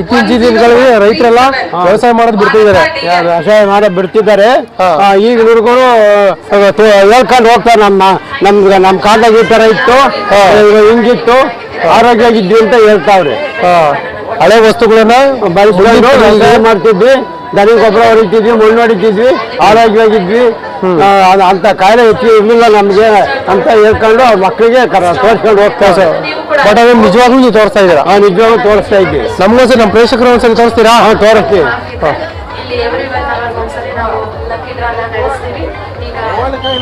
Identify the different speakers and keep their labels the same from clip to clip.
Speaker 1: ಇತ್ತೀಚಿನ ದಿನಗಳಲ್ಲಿ ರೈತರೆಲ್ಲ ವ್ಯವಸಾಯ ಮಾಡೋದು ಬಿಡ್ತಿದ್ದಾರೆ.
Speaker 2: ವ್ಯವಸಾಯ ಮಾಡೇ ಬಿಡ್ತಿದ್ದಾರೆ. ಈಗ ಹುಡುಗರು ಹೇಳ್ಕೊಂಡು ಹೋಗ್ತಾರೆ ನಮ್ಮ ನಮ್ಗೆ ನಮ್ಮ ಕಾಲದಾಗ ಈ ಥರ ಇತ್ತು. ಹಿಂಗಿತ್ತು. ಆರೋಗ್ಯವಾಗಿದ್ವಿ ಅಂತ ಹೇಳ್ತಾವ್ರಿ.
Speaker 1: ಹಳೆ ವಸ್ತುಗಳನ್ನ
Speaker 2: ಮಾಡ್ತಿದ್ವಿ. ದನಿ ಗೊಬ್ಬರ ಹೊಡಿತಿದ್ವಿ ಮುಳ್ಳು ಹೊಡಿತಿದ್ವಿ ಆರೋಗ್ಯವಾಗಿದ್ವಿ. ಅದು ಅಂತ ಕಾಯಿಲೆ ಹೆಚ್ಚು ಇರಲಿಲ್ಲ ನಮಗೆ ಅಂತ ಹೇಳ್ಕೊಂಡು ಅವ್ರ ಮಕ್ಕಳಿಗೆ ತೋರಿಸ್ಕೊಂಡು ಹೋಗ್ತಾರೆ
Speaker 1: ಬಟ್ ಅದನ್ನ ನಿಜವಾಗ್ಲೂ ನೀವು ತೋರಿಸ್ತಾ ಇದ್ದೀರಾ?
Speaker 2: ನಿಜವಾಗ್ಲೂ ತೋರಿಸ್ತಾ ಇದ್ವಿ
Speaker 1: ಸರ್ ನಮ್ಮ ಪ್ರೇಕ್ಷಕರು ಒಂದ್ಸರಿ ತೋರಿಸ್ತೀರಾ?
Speaker 2: ಹಾ ತೋರಿಸ್ತೀವಿ.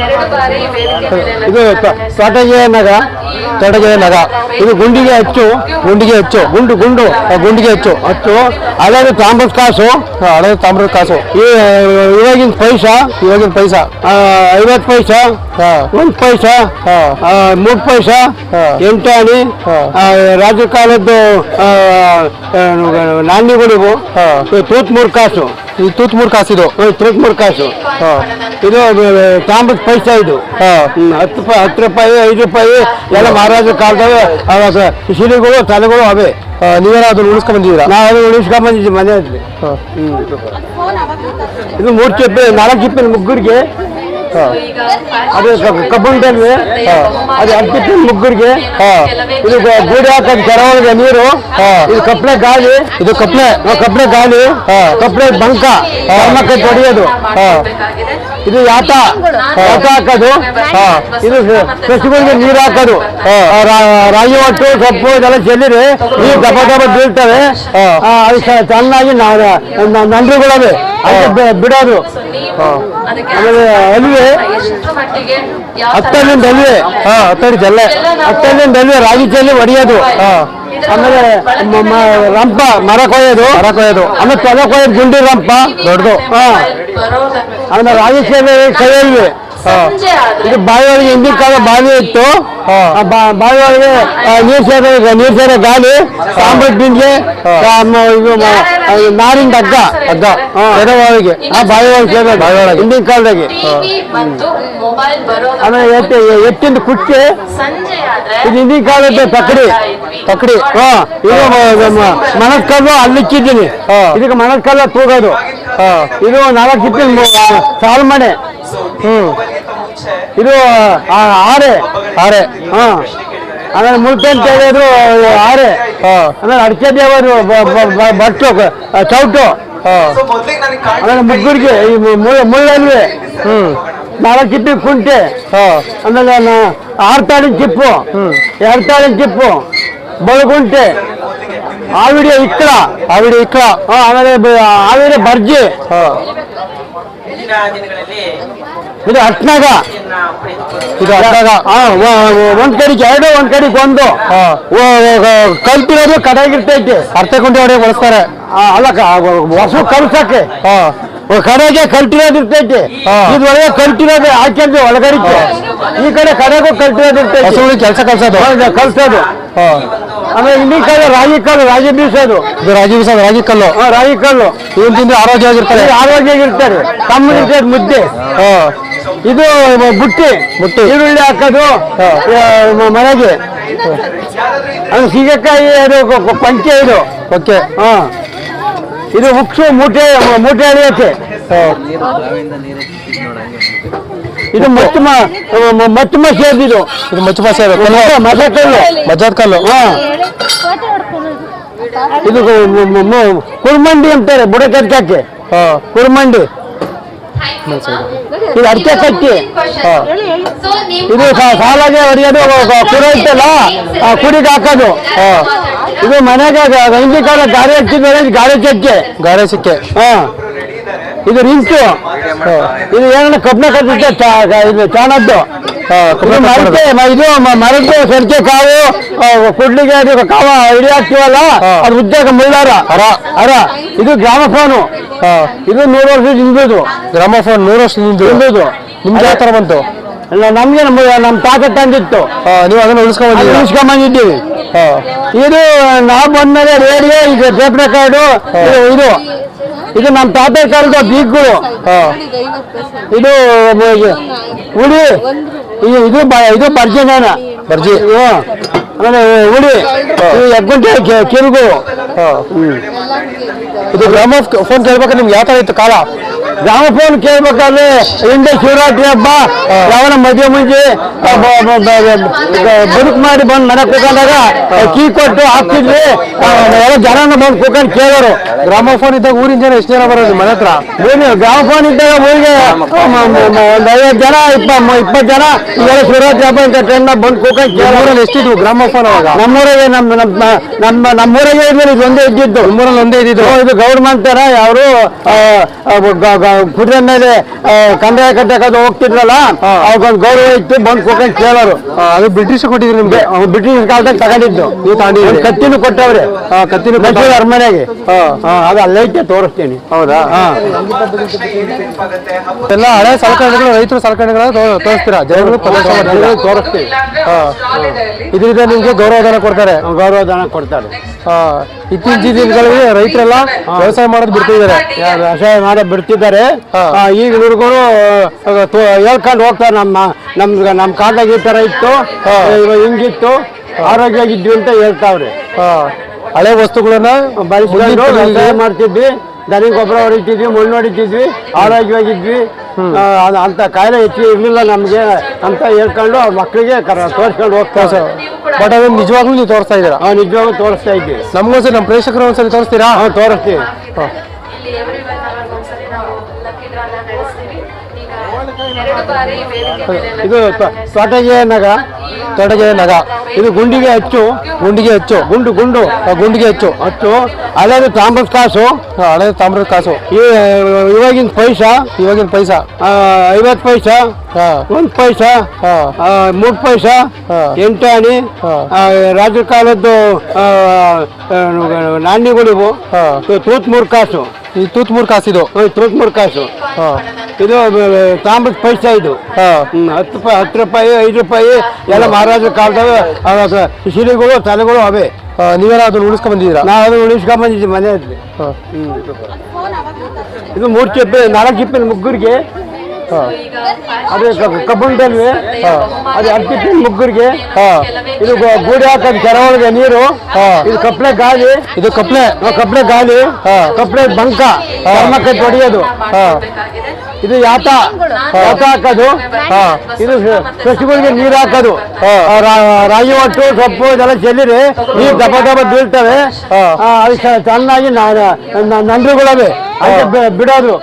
Speaker 2: ಇದು
Speaker 3: lucky draw
Speaker 2: ತ-
Speaker 3: ನಡೆಸ್ತೀವಿ.
Speaker 2: ನಗ
Speaker 1: ತೋಟಗೆ ನಗ
Speaker 2: ಇದು ಗುಂಡಿಗೆ ಹಚ್ಚು
Speaker 1: ಗುಂಡಿಗೆ ಹೆಚ್ಚು
Speaker 2: ಗುಂಡು ಗುಂಡು
Speaker 1: ಗುಂಡಿಗೆ ಹೆಚ್ಚು
Speaker 2: ಹಚ್ಚು ಅದಾದ ತಾಮ್ರದ ಕಾಸು
Speaker 1: ಆ, ತಾಮ್ರದ ಕಾಸು
Speaker 2: ಇವಾಗಿನ ಪೈಸಾ
Speaker 1: ಇವಾಗಿನ ಪೈಸಾ
Speaker 2: ಐವತ್ತು ಪೈಸಾ ಒಂದು ಪೈಸಾ ಮೂರು ಪೈಸಾ
Speaker 1: ಎಂಟಾಣಿ
Speaker 2: ಎಂಟು ಆಣಿ
Speaker 1: ಹಾ.
Speaker 2: ಆ, ರಾಜ ಕಾಲದ್ದು ಆ, ಆ, ನಾಣ್ಯಗಳಿವು
Speaker 1: ಹಾ.
Speaker 2: ತೂತ್ ಮೂರು ಕಾಸು
Speaker 1: ಈ ತೂತ್ ಮೂರು ಇದು.
Speaker 2: ತೂತ್ ಮೂರು ಕಾಸು. ಇದು ತಾಮ್ರದ ಪೈಸಾ ಇದು. ಹ್ಮ್, ಹತ್ತು ರೂಪಾಯಿ ಹತ್ತು ರೂಪಾಯಿ ಐದು ರೂಪಾಯಿ ಎಲ್ಲ ಮಹಾರಾಜ ಕಾಲದಾಗ ಅವಾಗ ಶಿಲಿಗಳು ತಲೆಗಳು ಅವೆ.
Speaker 1: ನೀವೇ ನೀವೇನ ಅದನ್ನ ಉಳಿಸ್ಕೊಂಡ್ ಬಂದಿದ್ದೀರಾ?
Speaker 2: ನಾವು ಮನೆ ಉಳಿಸ್ಕೊಂಡ್ ಬಂದಿದ್ದೀವಿ ಮನೆಯಲ್ಲಿ. ಇದು ಮೂರು ಚಿಪ್ಪೆ ನಾಲ್ಕು ಚಿಪ್ಪಿನ ಮುಗ್ಗರಿಗೆ ಅದು ಕಬ್ಬುಂಟಲ್ವಿ ಅದು ಚಿಪ್ಪಿನ ಮುಗ್ಗರಿಗೆ. ಇದು ಗೂಡಿ ಹಾಕೋದು ಕೆರವಳಿಗೆ ನೀರು. ಇದು ಕಪ್ಪಳೆ ಗಾಳಿ
Speaker 1: ಇದು ಕಪ್ಲೆ
Speaker 2: ಕಪ್ಪಳೆ ಗಾಳಿ. ಕಪ್ಪಳೆ ಬಂಕ ಮಕ್ಕಳು ಹೊಡೆಯೋದು
Speaker 1: ಹಾ.
Speaker 2: ಇದು ಯಾತ? ಯಾತ ಹಾಕೋದು?
Speaker 1: ಹಾ.
Speaker 2: ಇದು ಸಸಿಗಳಿಗೆ ನೀರು ಹಾಕೋದು. ರಾಗಿ ಒಟ್ಟು ಸೊಪ್ಪು ಇದೆಲ್ಲ ಚೆಲ್ಲಿರಿ. ನೀರು ದಬ ದಬ ಬೀಳ್ತವೆ. ಅದು ಚೆನ್ನಾಗಿ ನಾವು ನಂಡ್ರುಗಳವೆ. ಅದಕ್ಕೆ ಬಿ- ಬಿಡೋದು. ಆಮೇಲೆ ಅಲ್ವೆ. ಹತ್ತಲ್ಲಿಂದ ಅಲ್ವೆ.
Speaker 1: ಹತ್ತಡಿ ಜಲ್ಲೆ
Speaker 2: ಹತ್ತಲ್ಲಿಂದ ಅಲ್ವೆ ರಾಗಿ ಚೆಲ್ಲಿ ಒಡೆಯೋದು.
Speaker 1: ಹಾ.
Speaker 2: ಆಮೇಲೆ ರಂಪ ಮರ ಕೊಯ್ಯೋದು.
Speaker 1: ಮರ ಕೊಯ್ಯೋದು.
Speaker 2: ಆಮೇಲೆ ತಲೆ ಕೊಯ್ಯೋದು ಗುಂಡಿ ರಂಪ.
Speaker 1: ದೊಡ್ಡದು.
Speaker 2: ಹಾ. ಆಮೇಲೆ ರಾಜಕೀಯ ಕೈಯಲ್ಲಿ ಇದು ಬಾವಿ ಒಳಗೆ ಹಿಂದಿನ ಕಾಲ ಬಾವಿ ಇತ್ತು.
Speaker 1: ಹಾ.
Speaker 2: ಆ ಬಾ- ಬಾವಿ ಒಳಗೆ ನೀರು ಸೇರೋ ನೀರ್ ಸೇರೋ ಗಾಳಿ ಸಾಂಬಾರ್ ಮ- ಇದು ನಾರಿಂದ ಹಗ್ಗ. ಹಗ್ಗ ಕೆರೆ ಆ ಬಾವಿ ಒಳಗೆ ಸೇರೋದು ಬಾವಿ ಒಳಗೆ ಹಿಂದಿನ ಕಾಲದಾಗೆ. ಆಮೇಲೆ ಎತ್ತು ಎತ್ತಿಂದ ಕುಚ್ಚೆ
Speaker 3: ಆದ್ರೆ
Speaker 2: ಇದು ಹಿಂದಿನ ಕಾಲದ ತಕಡಿ ತಕಡಿ ಹಾ. ಇದು ಮನದ ಕಲ್ಲು ಅಲ್ಲಿಕ್ಕಿದ್ದೀನಿ. ಇದಕ್ಕೆ ಮನದ ಕಲ್ಲ ತೂಗೋದು ಇದು ನಾಲ್ಕು ಚಿಪ್ಪಿನ ಸಾಲ್ ಮನೆ
Speaker 1: ಹ್ಮ್.
Speaker 2: ಇದು ಆ, ಆರೆ.
Speaker 1: ಆರೆ.
Speaker 2: ಹಾ. ಆಮೇಲೆ ಅಂತ ಹೇಳಿದ್ರು ಆರೆ.
Speaker 1: ಹಾ.
Speaker 2: ಆಮೇಲೆ ಅಡಿಕೆ ದೇವರು ಬ- ಬ- ಬ- ಬಟ್ಟು ಚೌಟು.
Speaker 1: ಹಾ.
Speaker 2: ಆಮೇಲೆ ಮುಗ್ಗುರಿಗೆ ಈ ಮುಳ್ಳಲ್ವೇ.
Speaker 1: ಹ್ಮ್.
Speaker 2: ನಾಲ್ಕು ಚಿಪ್ಪಿ ಕುಂಟೆ.
Speaker 1: ಹಾ.
Speaker 2: ಆಮೇಲೆ ಆರ್ ತಾಳಿನ ಚಿಪ್ಪು. ಎರಡು ತಾಳಿನ ಚಿಪ್ಪು. ಬಳಗುಂಟೆ. ಆವಿಡಿ ಇಕ್ಕಳ
Speaker 1: ಆವಿಡಿ ಇಕ್ಕಳ
Speaker 2: ಹಾ, ಆಮೇಲೆ ಆವಿಡಿಯ ಆವಿಡಿ ಬರ್ಜಿ.
Speaker 1: ಹಾ.
Speaker 4: ಇಂದಿನ ದಿನಗಳಲ್ಲಿ
Speaker 2: ಇದು ಹಟ್ನಾಗ.
Speaker 1: ಇದು
Speaker 2: ಒಂದ್ ಕಡೆಗೆ ಎರಡು ಒಂದ್ ಕಡೆಗೆ ಒಂದು.
Speaker 1: ಹಾ.
Speaker 2: ಕಲ್ತಿರೋದು ಕಡೆಗಿರ್ತೈತಿ.
Speaker 1: ಅರ್ಥ ಕುಂಟೆ ಬಳಸ್ತಾರೆ.
Speaker 2: ಆ, ಅಲ್ಲ ಹೊಸ ಕಲ್ಸಕ್ಕೆ. ಕಡೆಗೆ ಕಲ್ತಿರೋದು ಇರ್ತೈತಿ. ಇದ್ರೊಳಗೆ ಕಲ್ತಿರೋದು ಹಾಕ್ಯಂದು ಒಳಗಡಿಕೆ ಈ ಕಡೆ ಕಡೆಗೂ ಕಲ್ತಿರೋದು ಇರ್ತೈತಿ
Speaker 1: ಕೆಲಸ ಕಲ್ಸೋದು.
Speaker 2: ಕಲ್ಸೋದು. ಆಮೇಲೆ ಇಲ್ಲಿ ಕಡೆ ರಾಗಿ ಕಲ್ಲು ರಾಗಿ ಬೀಸೋದು.
Speaker 1: ಇದು ರಾಗಿ ಬೀಸೋದು ರಾಗಿ ಕಲ್ಲು.
Speaker 2: ರಾಗಿ ಕಲ್ಲು.
Speaker 1: ಇವ್ ತಿಂದ್ರೆ ಆರೋಗ್ಯವಾಗಿರ್ತಾರೆ.
Speaker 2: ಆರೋಗ್ಯವಾಗಿರ್ತಾರೆ. ತಮ್ಮ ಮುದ್ದೆ. ಇದು ಬುಟ್ಟಿ.
Speaker 1: ಬುಟ್ಟಿ.
Speaker 2: ಈರುಳ್ಳಿ ಹಾಕೋದು ಮನೆಗೆ. ಅದು ಸೀಗೆಕಾಯಿ ಅದು ಪಂಚೆ ಇದು.
Speaker 1: ಓಕೆ
Speaker 2: ಹಾ. ಇದು ಉಕ್ಸು ಮೂಟೆ ಮೂಟೆ ಅಳಿಯತ್ತೆ. ಇದು ಮಚ್ಚಮ ಮಚ್ಚಮ ಸೇರಿದು
Speaker 1: ಇದು. ಮಚ್ಚು ಪಾಸೆ
Speaker 2: ಮಜಾ ಕಲ್ಲು.
Speaker 1: ಮಜ್ಜಾದ ಕಲ್ಲು.
Speaker 2: ಹಾ. ಇದು ಕುರ್ಮಂಡಿ ಅಂತಾರೆ ಬುಡ ಕಟ್ಟಕ್ಕೆ
Speaker 1: ಹಾ.
Speaker 2: ಕುರ್ಮಂಡಿ. ಇದು ಅಡಿಕೆ ಕಟ್ಟಿ
Speaker 1: ಹಾ.
Speaker 2: ಇದು ಸಾಲಾಗಿ ಹೊಡೆಯೋದು ಕುರ ಕುಡಿಗೆ ಹಾಕೋದು.
Speaker 1: ಹಾ.
Speaker 2: ಇದು ಮನೆಗೆ ಗಂಜಿ ಕಾಲ ಗಾಡಿ ಹಚ್ಚಿದ್ದಾರೆ ಗಾಡಿ ಚಕ್ಕೆ
Speaker 1: ಗಾರೆ ಸಿಕ್ಕೆ
Speaker 2: ಹಾ. ಇದು ರಿಂಚು ಇದು ಏನಂದ್ರೆ ಕಬ್ಬಿಣ ಕಟ್ಟಿದ್ದೆ ಇದು ಚಾಣದ್ದು? ಇದು ಮರಕ್ಕೆ ಸರಿಕೆ ಕಾವು ಕುಡ್ಲಿಗೆ ಕಾವ
Speaker 1: ಹಿಡಿಯಾಕ್ತೀವಲ್ಲ.
Speaker 2: ಅದು ಉದ್ಯೋಗ ಮುಳ್ಳಾರ.
Speaker 1: ಅರ.
Speaker 2: ಇದು ಗ್ರಾಮಫೋನು. ಇದು ನೂರು ವರ್ಷ ಹಿಂದುದು
Speaker 1: ಗ್ರಾಮಫೋನ್ ನೂರು ವರ್ಷ ನಿಂದು
Speaker 2: ಹಿಂದುದು
Speaker 1: ನಿಮ್ಗೆ ಯಾವ ತರ ಬಂತು?
Speaker 2: ಎಲ್ಲ ನಮ್ಗೆ ನಮ್ಮ ನಮ್ಮ ತಾತ ತಂದಿತ್ತು.
Speaker 1: ಹಾ ನೀವು ಅದನ್ನ ಉಳಿಸ್ಕೊಂಡ್
Speaker 2: ಉಳಿಸ್ಕೊಂಬಂದಿದ್ದೀವಿ ಇದು ನಾವು ಬಂದ್ಮೇಲೆ ರೇಡಿಯೋ ಈಗ ಟೇಪ್ ರೆಕಾರ್ಡು ಇದು. ಇದು ನಮ್ಮ ತಾತ ಕಾಲದ ಬೀಗ್ಗಳು ಇದು ಉಳಿ ಇದು ಇದು ಬರ್ಜಿನ
Speaker 1: ಬರ್ಜಿ
Speaker 2: ಆಮೇಲೆ ಎಗ್ಗುಂಟೆ ಕಿರುಗು.
Speaker 1: ಇದು ಗ್ರಾಮ ಫೋನ್ ಕೇಳ್ಬೇಕು ನಿಮ್ಗೆ ಯಾವ ತರ ಇತ್ತು ಕಾಲ?
Speaker 2: ಗ್ರಾಮಫೋನ್ ಕೇಳ್ಬೇಕಾದ್ರೆ ಹಿಂದೆ ಶಿವರಾತ್ರಿ ಹಬ್ಬ ಯಾವನ ಮದುವೆ ಮುಂಚೆ ಬದುಕು ಮಾಡಿ ಬಂದು ಮನೆ ಕೂತ್ಕೊಂಡಾಗ ಕೀ ಕೊಟ್ಟು ಹಾಕ್ತಿದ್ವಿ. ಎಲ್ಲ ಜನನ ಬಂದು ಕೂತ್ಕೊಂಡು ಕೇಳೋರು.
Speaker 1: ಗ್ರಾಮ ಫೋನ್ ಇದ್ದಾಗ ಊರಿನ ಜನ ಎಷ್ಟು ಜನ ಬರೋದು ಮನೆ ಹತ್ರ?
Speaker 2: ಗ್ರಾಮ ಗ್ರಾಮಫೋನ್ ಇದ್ದಾಗ ಊರಿಗೆ ಒಂದು ಐವತ್ತು ಜನ ಇಪ್ಪ ಇಪ್ಪತ್ತು ಜನ ಇವೆಲ್ಲ ಶಿವರಾತ್ರಿ ಹಬ್ಬ ಇಂಥ ಟ್ರೆಂಡ್ ಬಂದು ಕೂತ್ಕೊಂಡು ಕೇಳೋರು.
Speaker 1: ಊರಲ್ಲಿ ಎಷ್ಟಿದ್ವು ಗ್ರಾಮ ಫೋನ್ ಅವಾಗ?
Speaker 2: ನಮ್ಮೂರಿಗೆ ನಮ್ಮ ನಮ್ಮ ನಮ್ಮ ನಮ್ಮೂರಿಗೆ ಇದ್ಮೇಲೆ ಇದು ಒಂದೇ ಇದ್ದಿದ್ದು.
Speaker 1: ನಮ್ಮೂರಲ್ಲಿ ಒಂದೇ ಇದ್ದಿದ್ದು?
Speaker 2: ಇದು ಗೌರ್ಮೆಂಟ್ ತರ ಅವರು ಕುದುರೆ ಮೇಲೆ ಕಂದಾಯ ಕಟ್ಟಕ್ಕೆ ಹೋಗ್ತಿದ್ರಲ್ಲ ಅವ್ರಿಗೊಂದು ಗೌರವ ಇತ್ತು ಬಂದು ಕೊಟ್ಟು ಕೇಳೋರು.
Speaker 1: ಅದು ಬ್ರಿಟಿಷ್ ಕೊಟ್ಟಿದ್ರು ನಿಮ್ಗೆ?
Speaker 2: ಬ್ರಿಟಿಷ್ ಕಾಲದಾಗ ತಗೊಂಡಿದ್ದು.
Speaker 1: ನೀವು
Speaker 2: ತಾಂಡಿ ಕತ್ತಿನ ಕೊಟ್ಟವ್ರೆ.
Speaker 1: ಕತ್ತಿನ
Speaker 2: ಮೈಸೂರು ಅರಮನೆಗೆ. ಅದು ಅಲ್ಲೈತೆ ತೋರಿಸ್ತೀನಿ.
Speaker 1: ಹೌದಾ? ಎಲ್ಲ ಹಳೆ ಸಲಕರಣೆಗಳು ರೈತರು ಸಲಕರಣೆಗಳನ್ನ ತೋ- ತೋರಿಸ್ತೀರಾ? ಜನಗಳು ಪ್ರದರ್ಶನ
Speaker 2: ತೋರಿಸ್ತೀವಿ.
Speaker 1: ಇದರಿಂದ ನಿಮ್ಗೆ ಗೌರವಧನ ಕೊಡ್ತಾರೆ.
Speaker 2: ಗೌರವಧನ ಕೊಡ್ತಾರೆ.
Speaker 1: ಇತ್ತೀಚಿನ ದಿನಗಳಲ್ಲಿ ರೈತರೆಲ್ಲ ವ್ಯವಸಾಯ ಮಾಡೋದು ಬಿಡ್ತಿದ್ದಾರೆ.
Speaker 2: ವ್ಯವಸಾಯ ಮಾಡೋದು ಬಿಡ್ತಿದ್ದಾರೆ. ಆ, ಈಗ ಹುಡುಗರು ಹೇಳ್ಕೊಂಡು ಹೋಗ್ತಾರೆ ನಮ್ಮ ನಮ್ಗೆ ನಮ್ಮ ಕಾಲದಾಗ ಈ ತರ ಇತ್ತು. ಇವಾಗ ಹಿಂಗಿತ್ತು. ಆರೋಗ್ಯವಾಗಿದ್ವಿ ಅಂತ ಹೇಳ್ತಾವ್ರೆ.
Speaker 1: ಆ, ಹಳೆ ವಸ್ತುಗಳನ್ನ
Speaker 2: ಬಳಸ್ಕೊಂಡು ವ್ಯವಸಾಯ ಮಾಡ್ತಿದ್ವಿ. ದನಿ ಗೊಬ್ಬರ ಹೊಡಿತಿದ್ವಿ ಮಣ್ಣು ಹೊಡಿತಿದ್ವಿ ಆರೋಗ್ಯವಾಗಿದ್ವಿ. ಅಂತ ಕಾಯಿಲೆ ಹೆಚ್ಚು ಇರಲಿಲ್ಲ ನಮಗೆ ಅಂತ ಹೇಳ್ಕೊಂಡು ಅವ್ರ ಮಕ್ಕಳಿಗೆ ತೋರಿಸ್ಕೊಂಡು ಹೋಗ್ತಾರೆ
Speaker 1: ಬಟ್ ಅದನ್ನ ನಿಜವಾಗ್ಲೂ ನೀವು ತೋರಿಸ್ತಾ ಇದ್ದೀರಾ?
Speaker 2: ನಿಜವಾಗ್ಲೂ ತೋರಿಸ್ತಾ ಇದ್ದೀವಿ.
Speaker 1: ನಮ್ಗೋಸ್ಕರ ನಮ್ಮ ಪ್ರೇಕ್ಷಕರು ಒಂದ್ಸರಿ ತೋರಿಸ್ತೀರಾ?
Speaker 2: ತೋರಿಸ್ತೀವಿ. ಇದು ತೊಟಗೆ ನಗ
Speaker 1: ತೊಡಗೆ ನಗ.
Speaker 2: ಇದು ಗುಂಡಿಗೆ ಹೆಚ್ಚು
Speaker 1: ಗುಂಡಿಗೆ ಹೆಚ್ಚು
Speaker 2: ಗುಂಡು ಗುಂಡು
Speaker 1: ಗುಂಡಿಗೆ ಹೆಚ್ಚು
Speaker 2: ಹಚ್ಚು ಹಳೇದು ತಾಮ್ರದ ಕಾಸು.
Speaker 1: ಹಳೇದು ತಾಮ್ರದ ಕಾಸು.
Speaker 2: ಈ ಇವಾಗಿನ ಪೈಸಾ
Speaker 1: ಇವಾಗಿನ ಪೈಸಾ.
Speaker 2: ಐವತ್ತು ಪೈಸಾ
Speaker 1: ಹಾ
Speaker 2: ಒಂದು ಪೈಸಾ ಮೂರು ಪೈಸಾ ಎಂಟಾಣಿ ರಾಜರ ಕಾಲದ್ದು ನಾಣ್ಯಗಳಿವು.
Speaker 1: ಹಾ
Speaker 2: ತೂತ್ ಮೂರು ಕಾಸು.
Speaker 1: ಈ ತೂತ್ ಮೂರ್ ಕಾಸಿದು
Speaker 2: ತೂತ್ ಮೂರ್ ಕಾಸು ಇದು ತಾಮ್ರದ ಪೈಸೆ ಇದು. ಹತ್ತು ರೂಪಾಯಿ ಹತ್ತು ರೂಪಾಯಿ ಐದು ರೂಪಾಯಿ ಎಲ್ಲ ಮಹಾರಾಜರ ಕಾಲದಾಗ ಅವಾಗ ಶಿಲೆಗಳು ತಲೆಗಳು ಅವೇ.
Speaker 1: ನೀವೆಲ್ಲ ಅದನ್ನ ಉಳಿಸ್ಕೊಂಡ್ ಬಂದಿದ್ದೀರಾ?
Speaker 2: ನಾವು ಅದನ್ನು ಉಳಿಸ್ಕೊಂಡ್ ಬಂದಿದ್ವಿ ಮನೆಯಲ್ಲಿ. ಇದು ಮೂರು ಚಿಪ್ಪೆ ನಾಲ್ಕು ಚಿಪ್ಪಿನ ಮುಗ್ಗರಿಗೆ. ಅದು ಕಬ್ಬಣದಲ್ಲಿ ಅದು ಹತ್ತು ಮುಗ್ಗುರಿಗೆ ಇದು ಗೂಡಿ ಹಾಕೋದ್ ಕೆರವಳಿಗೆ ನೀರು. ಇದು ಕಪ್ಲೆ ಗಾಳಿ
Speaker 1: ಇದು ಕಪ್ಲೆ
Speaker 2: ಕಪ್ಲೆ
Speaker 1: ಹಾ.
Speaker 2: ಕಪ್ಲೆ ಬಂಕ ಕರ್ಮಕ್ಕೆ ಹೊಡೆಯೋದು ಇದು ಯಾತ ಯಾತ ಹಾಕೋದು. ಇದು ಸಸಿಗಳಿಗೆ ನೀರು ಹಾಕೋದು ರಾಗಿ ಒಟ್ಟು ಸೊಪ್ಪು ಇದೆಲ್ಲ ಚೆಲ್ಲಿರಿ ನೀರು ಡಬ ದಬ್ಬ ಬೀಳ್ತವೆ
Speaker 1: ಹಾ.
Speaker 2: ಆ, ಅದು ಚೆನ್ನಾಗಿ ನಂಡ್ರುಗಳವೆ ಬಿಡೋದು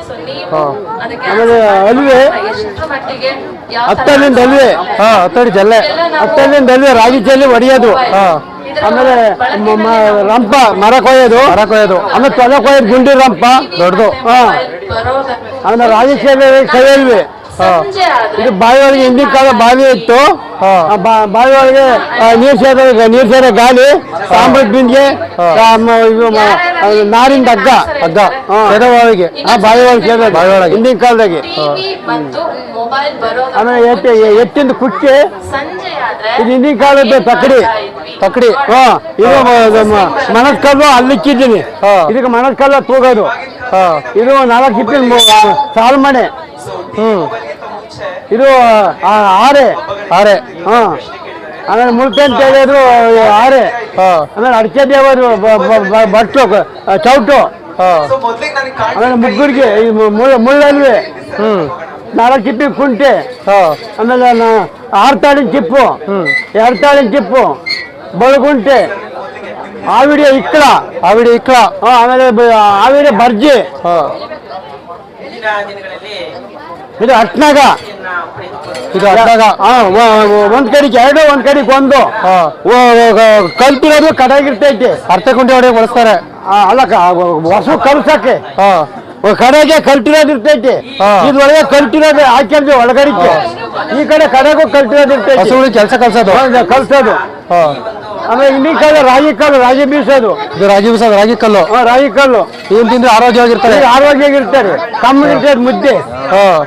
Speaker 1: ಅದಕ್ಕೆ
Speaker 2: ಆಮೇಲೆ ಅಲ್ವೆ
Speaker 3: ಎಷ್ಟರ ಮಟ್ಟಿಗೆ ಯಾವ
Speaker 2: ಹತ್ತಲ್ಲಿಂದ ಅಲ್ವೆ?
Speaker 1: ಹಾ ಹತ್ತಡಿ ಜಲ್ಲೆ.
Speaker 2: ಹತ್ತಲ್ಲಿಂದ ಅಲ್ವೆ? ರಾಗಿ ಜಲ್ಲೆ ಹೊಡೆಯೋದು
Speaker 1: ಹಾ.
Speaker 2: ಆಮೇಲೆ ಮ- ಮ- ರಂಪ ಮರ ಕೊಯ್ಯೋದು.
Speaker 1: ಮರ ಕೊಯ್ಯೋದು.
Speaker 2: ಆಮೇಲೆ ತೊಲೆ ಕೊಯ್ಯೋದು ಗುಂಡಿ ರಂಪ.
Speaker 1: ದೊಡ್ಡದು.
Speaker 2: ಹಾ. ಆಮೇಲೆ ರಾಗಿ ಕೈಯಲ್ವಿ ಇದು ಬಾವಿ ಒಳಗೆ ಹಿಂದಿನ ಕಾಲ ಬಾವಿ ಇತ್ತು. ಬಾವಿ ಒಳಗೆ ನೀರ್ ಸೇರ ನೀರ್ ಸೇರೋ ಗಾಲಿ ಸಾಂಬಾರ್ ಬಿಂದಿಗೆ ನಾರಿಂದ ಹಗ್ಗ
Speaker 1: ಹಗ್ಗ
Speaker 2: ಆ ಬಾವಿ ಒಳಗೆ ಸೇರ
Speaker 1: ಬಾವಿ ಒಳಗೆ.
Speaker 2: ಹಿಂದಿನ ಕಾಲದಾಗೆ. ಆಮೇಲೆ ಎತ್ತ ಎತ್ತಿಂದ ಕುಚ್ಚಿ ಇದು ಹಿಂದಿನ ಕಾಲದ ತಕಡಿ
Speaker 1: ತಕಡಿ
Speaker 2: ಹಾ ಇದು ಮನಸ್ ಕಲ್ಲು ಅಲ್ಲಿಕ್ಕಿದ್ದೀನಿ. ಇದಕ್ಕೆ ಮನಸ್ ಕಲ್ಲ ತೂಗೋದು ಇದು ನಾಲ್ಕು ಇಪ್ಪಿನ ಸಾಲ್ಮಣೆ. ಮನೆ
Speaker 1: ಹ್ಮ್.
Speaker 2: ಇದು ಆ, ಆರೆ.
Speaker 1: ಆರೆ.
Speaker 2: ಹಾ. ಆಮೇಲೆ ಮುಳ್ಕೆ ಅಂತ ಹೇಳಿದ್ರು ಆರೆ.
Speaker 1: ಹಾ.
Speaker 2: ಆಮೇಲೆ ಅಡಿಕೆ ದೇವರು ಬಟ್ಟು ಚೌಟು.
Speaker 1: ಹಾ.
Speaker 2: ಆಮೇಲೆ ಮುಗ್ಗುಡ್ಗೆ ಈ ಮು- ಮುಳ್ಳು- ಮುಳ್ಳಲ್ವಿ.
Speaker 1: ಹ್ಮ್.
Speaker 2: ನಾಲ್ಕು ಚಿಪ್ಪಿ ಕುಂಟೆ.
Speaker 1: ಹಾ.
Speaker 2: ಆಮೇಲೆ ನ- ಆರು ತಾಳಿನ ಚಿಪ್ಪು. ಎರಡು ತಾಳಿನ ಚಿಪ್ಪು. ಬಳಗುಂಟೆ. ಆವಿಡಿ ಇಕ್ಕಳ
Speaker 1: ಆವಿಡಿ ಇಕ್ಕಳ
Speaker 2: ಹಾ, ಆಮೇಲೆ ಆವಿಡಿ ಬರ್ಜಿ.
Speaker 1: ಹಾ.
Speaker 4: ಇಂದಿನ ದಿನಗಳಲ್ಲಿ
Speaker 2: ಇದು ಅಟ್ನಾಗ.
Speaker 1: ಇದು
Speaker 2: ಅಟ್ನಾಗ. ಒಂದ್ ಕಡೆಗೆ ಎರಡು ಒಂದ್ ಕಡೆಗೆ ಒಂದು. ಕಲ್ತಿರೋದು ಕಡೆಗಿರ್ತೈತಿ.
Speaker 1: ಅರ್ಥ ಕುಂಟೆ ಹೊಡೆಯಕ್ ಬಳಸ್ತಾರೆ.
Speaker 2: ಅಲ್ಲ ಹೊಸ ಕಲ್ಸಕ್ಕೆ. ಕಡೆಗೆ ಕಲ್ತಿರೋದು ಇರ್ತೈತಿ. ಇದ್ರೊಳಗೆ ಕಲ್ತಿರೋದು ಹಾಕಿ ಒಳಗಡಿಕೆ ಈ ಕಡೆ ಕಡೆಗೂ ಕಲ್ತಿರೋದು ಇರ್ತೈತಿ
Speaker 1: ಕೆಲಸ ಕಲ್ಸೋದು.
Speaker 2: ಕಲ್ಸೋದು.
Speaker 1: ಹಾ.
Speaker 2: ಆಮೇಲೆ ಕಾಲ ರಾಗಿ ಕಲ್ಲು ರಾಗಿ ಬೀಸೋದು
Speaker 1: ಇದು ರಾಗಿ ಬೀಸೋದು ರಾಗಿ ಕಲ್ಲು?
Speaker 2: ಹಾ, ರಾಗಿ ಕಲ್ಲು.
Speaker 1: ಏನ್ ತಿಂದ್ರೆ ಆರೋಗ್ಯವಾಗಿರ್ತಾರೆ?
Speaker 2: ಇದು ಆರೋಗ್ಯವಾಗಿರ್ತಾರೆ. ಕಮ್ಮಗಿರ್ತೈತೆ ಮುದ್ದೆ.
Speaker 1: ಹಾ.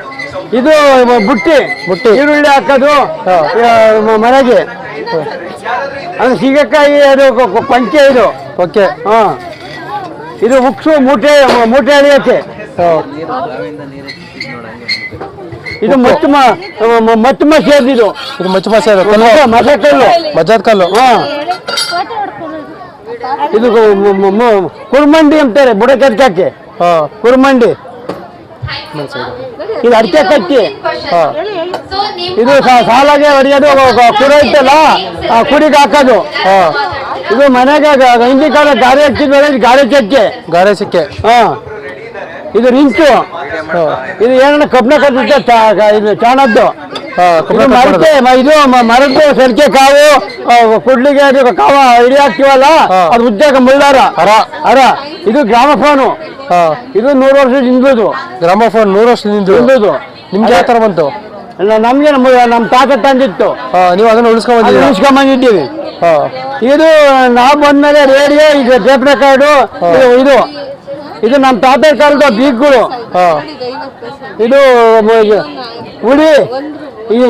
Speaker 2: ಇದು ಬುಟ್ಟಿ.
Speaker 1: ಬುಟ್ಟಿ.
Speaker 2: ಈರುಳ್ಳಿ ಹಾಕೋದು
Speaker 1: ಹಾ.
Speaker 2: ಆ, ಮ- ಮನೆಗೆ. ಅದು ಸೀಗೆಕಾಯಿ ಅದು ಕ- ಕ- ಪಂಚೆ ಇದು.
Speaker 1: ಓಕೆ
Speaker 2: ಹಾ. ಇದು ಉಕ್ಸು ಮೂಟೆ ಮೂಟೆ
Speaker 1: ಅಳಿಯತ್ತೆ
Speaker 2: ಇದು ಮಚ್ಚಮ ಮಚ್ಚಮ ಸೇರಿದ್ದು
Speaker 1: ಇದು. ಮಚ್ಚು ಮಾಸ ಕಲ್ಲು.
Speaker 2: ಮಜಾ ಕಲ್ಲು.
Speaker 1: ಮಜಾ ಕಲ್ಲು.
Speaker 2: ಹಾ. ಇದು ಕುರ್ಮಂಡಿ ಅಂತಾರೆ ಬುಡಕಟ್ಕಕ್ಕೆ
Speaker 1: ಹಾ.
Speaker 2: ಕುರ್ಮಂಡಿ. ಇದು ಅಡಿಕೆ ಕಟ್ಟಿ.
Speaker 1: ಹಾ.
Speaker 2: ಇದು ಸಾಲಾಗೆ ಹೊಡೆಯೋದು ಕುರಿ ಇತ್ತಲ್ಲ ಆ ಕುರಿಗೆ ಹಾಕೋದು.
Speaker 1: ಹಾ.
Speaker 2: ಇದು ಮನೆಗೆ ಹಿಂದಿ ಕಾಲ ಗಾರೆ ಹಚ್ಚಿದ್ಮೇಲೆ ಗಾರೆ ಚಕ್ಕೆ.
Speaker 1: ಗಾರೆ ಸಿಕ್ಕೆ
Speaker 2: ಹಾ. ಇದು ರಿಂಚು ಇದು ಏನನ್ನ ಕಬ್ಬಿಣ ಕಟ್ಟಿದ್ದೆ ಇದು ಚಾಣದ್ದು? ಮರಕ್ಕೆ ಇದು ಮರದ್ದು ಸರಿಕೆ ಕಾವು ಕುಡ್ಲಿಗೆ ಕಾವ ಇಡಿ ಹಾಕ್ತಿವಲ್ಲ. ಅದು ಉದ್ಯೋಗ ಮುಳ್ಳಾರ.
Speaker 1: ಅರ.
Speaker 2: ಅರ. ಇದು ಗ್ರಾಮ
Speaker 1: ಫೋನು
Speaker 2: ಇದು ನೂರು ವರ್ಷದ ಗ್ರಾಮ
Speaker 1: ಗ್ರಾಮಫೋನ್ ನೂರು ವರ್ಷದಿಂದ
Speaker 2: ಹಿಂದುದು
Speaker 1: ನಿಮ್ಗೆ ಯಾವ ತರ ಬಂತು?
Speaker 2: ನಮ್ಗೆ ನಮ್ಮ ನಮ್ಮ ತಾತ ತಂದಿತ್ತು.
Speaker 1: ನೀವು ಅದನ್ನ ಉಳಿಸ್ಕೊಂಡ್ ಹಾ.
Speaker 2: ಇದು ನಾವು ಬಂದ್ಮೇಲೆ ರೇಡಿಯೋ ಇದು ಟೇಪ್ ರೆಕಾರ್ಡು ಇದು. ಇದು ನಮ್ಮ ತಾತ ಕಾಲದ ಬೀಗ್ಗಳು. ಇದು ಹುಳಿ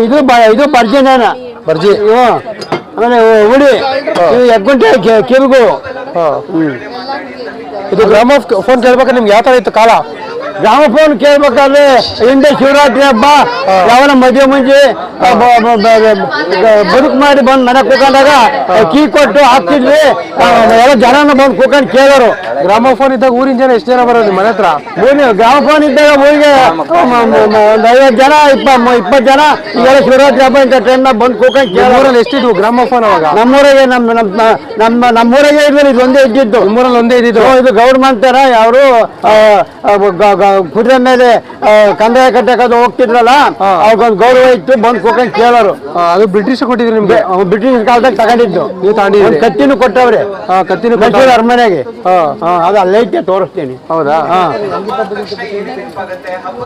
Speaker 2: ಇದು. ಇದು ಪರ್ಜಿ ನಾನು ಪರ್ಜಿ ಬರ್ಜಿನ
Speaker 1: ಬರ್ಜಿ.
Speaker 2: ಆಮೇಲೆ ಉಳಿ ಇದು ಎಗ್ಗುಂಟೆ ಕೆ- ಕಿರುಗು
Speaker 1: ಹಾ. ಇದು ಗ್ರಾಮ ಫೋನ್ ಕೇಳ್ಬೇಕಾದ್ರೆ ನಿಮ್ಗೆ ಯಾವ ಥರ ಇತ್ತು ಕಾಲ?
Speaker 2: ಗ್ರಾಮಫೋನ್ ಕೇಳ್ಬೇಕಾದ್ರೆ ಹಿಂದೆ ಶಿವರಾತ್ರಿ ಹಬ್ಬ ಯಾವನ ಮದುವೆ ಮುಂಚೆ ಬದುಕು ಮಾಡಿ ಬಂದು ಮನೆ ಕೂಕೊಂಡಾಗ ಕೀ ಕೊಟ್ಟು ಹಾಕ್ತಿದ್ವಿ. ಎಲ್ಲ ಜನನ ಬಂದು ಕೂಕೊಂಡು ಕೇಳೋರು.
Speaker 1: ಗ್ರಾಮಫೋನ್ ಇದ್ದಾಗ ಊರಿನ ಜನ ಎಷ್ಟು ಜನ ಬರೋದು ಮನೆ ಹತ್ರ?
Speaker 2: ಊರಿನ ಗ್ರಾಮಫೋನ್ ಇದ್ದಾಗ ಊರಿಗೆ ಒಂದು ಐವತ್ತು ಜನ ಇಪ್ಪ ಇಪ್ಪತ್ತು ಜನ ಈಗೆಲ್ಲ ಶಿವರಾತ್ರಿ ಹಬ್ಬ ಇಂಥ ಟೈಮ್ನಾಗ ಬಂದು ಕೂಕೊಂಡು
Speaker 1: ಕೇಳೋರಲ್ಲಿ
Speaker 2: ಕೇಳೋರು.
Speaker 1: ಗ್ರಾಮ ಫೋನ್ ಅವಾಗ?
Speaker 2: ನಮ್ಮೂರಿಗೆ ನಮ್ಮ ನಮ್ಮ ನಮ್ಮ ನಮ್ಮೂರಿಗೆ ಇದ್ಮೇಲೆ ಇದೊಂದೇ ಇದ್ದಿದ್ದು.
Speaker 1: ನಮ್ಮೂರಲ್ಲಿ ಒಂದೇ ಇದ್ದಿದ್ದು?
Speaker 2: ಇದು ಗೌರ್ಮೆಂಟ್ ಯಾರು ಕುದುರೆ ಮೇಲೆ ಕಂದಾಯ ಕಟ್ಟಕ್ಕೆ ಹೋಗ್ತಿದ್ರಲ್ಲ ಅವ್ರಿಗೊಂದು ಗೌರವ ಇತ್ತು ಬಂದು ಕೂಕೊಂಡು ಕೇಳೋರು.
Speaker 1: ಅದು ಬ್ರಿಟಿಷ್ ಕೊಟ್ಟಿದ್ರು ನಿಮ್ಗೆ?
Speaker 2: ಬ್ರಿಟಿಷ್ ಕಾಲದಾಗ ತಗೊಂಡಿದ್ದು.
Speaker 1: ನೀವು
Speaker 2: ತಗೊಂಡಿದ್ದು ಕತ್ತಿನೂ ಕೊಟ್ಟವ್ರೆ.
Speaker 1: ಹಾ ಕತ್ತಿನ
Speaker 2: ಮೈಸೂರು ಅರಮನೆಗೆ.
Speaker 1: ಹಾ.
Speaker 2: ಹಾ, ಅದು ಅಲ್ಲೈತೆ ತೋರಿಸ್ತೀನಿ.
Speaker 1: ಹೌದಾ?